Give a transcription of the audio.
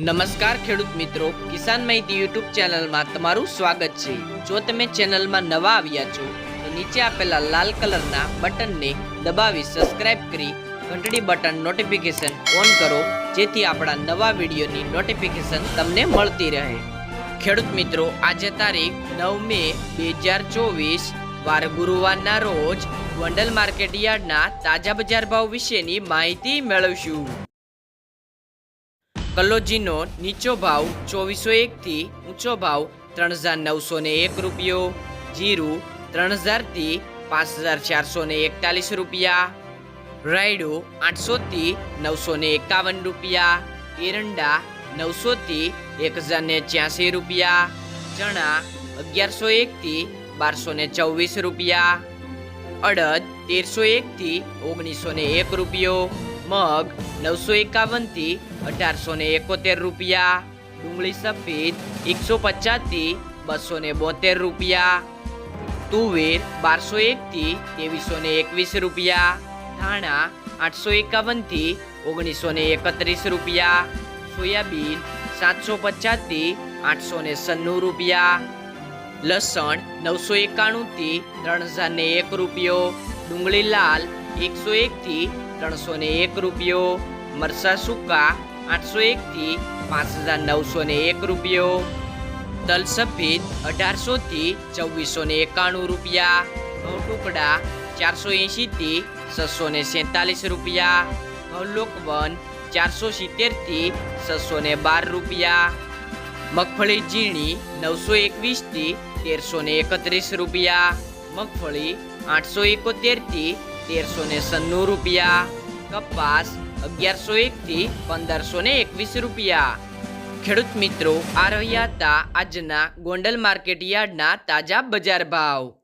નમસ્કાર ખેડૂત મિત્રો, કિસાન માહિતી યુટ્યુબ ચેનલમાં તમારું સ્વાગત છે. જો તમે ચેનલમાં નવા આવ્યા છો, તો નીચે આપેલા લાલ કલરના બટનને દબાવી સબસ્ક્રાઇબ કરી ઘંટડી બટન નોટિફિકેશન ઓન કરો, જેથી આપણા નવા વિડીયોની નોટિફિકેશન તમને મળતી રહે. ખેડૂત મિત્રો, આજે તારીખ નવ મે બે હજાર ચોવીસ, વાર ગુરુવારના રોજ ગોંડલ માર્કેટ યાર્ડના તાજા બજાર ભાવ વિશેની માહિતી મેળવશું. કલોજીનો નીચો ભાવ ચોવીસો એકથી ઊંચો ભાવ ત્રણ હજાર નવસો ને એક રૂપિયો. જીરું ત્રણ હજારથી પાંચ હજાર ચારસો ને એકતાલીસ રૂપિયા. રાયડો આઠસોથી નવસો ને એકાવન રૂપિયા. એરંડા નવસોથી એક હજાર ને રૂપિયા. ચણા અગિયારસો એકથી બારસો ને ચોવીસ રૂપિયા. અડદ તેરસો એકથી ઓગણીસો ને એક રૂપિયો, મગ નવસો એકાવનથી અઢારસો ને એકોતેર રૂપિયા, ડુંગળી સફેદ એકસો પચાસથી બસો ને બોતેર રૂપિયા, તુવેર બારસો એકથી ત્રેવીસો ને એકવીસ રૂપિયા, ધાણા આઠસો એકાવનથી ઓગણીસો ને એકત્રીસ રૂપિયા, સોયાબીન સાતસો પચાસથી આઠસો ને સન્નું રૂપિયા લસણ નવસો એકાણુંથી ત્રણ હજાર ને એક રૂપિયો, ડુંગળી લાલ એકસો એકથી ત્રણસો ને એક રૂપિયો મરસા સૂકા આઠસો એકથી પાંચ હજાર નવસો ને એક રૂપિયો, તલ સફેદ અઢારસોથી ચૌવીસો ને એકાણું રૂપિયા, ઘઉં ટુકડા ચારસો એંશીથી છસો ને સેતાલીસ રૂપિયા, ઘઉં લોકવન ચારસો સિત્તેરથી છસો ને બાર રૂપિયા મગફળી ઝીણી નવસો એકવીસથી તેરસો ને એકત્રીસ રૂપિયા. મગફળી આઠસો એકોતેરથી તેરસો ને સન્નું રૂપિયા. કપાસ અગિયારસો એકથી પંદરસો ને એકવીસ રૂપિયા. ખેડૂત મિત્રો, આ રહ્યા હતા આજના ગોંડલ માર્કેટ યાર્ડના તાજા બજાર ભાવ.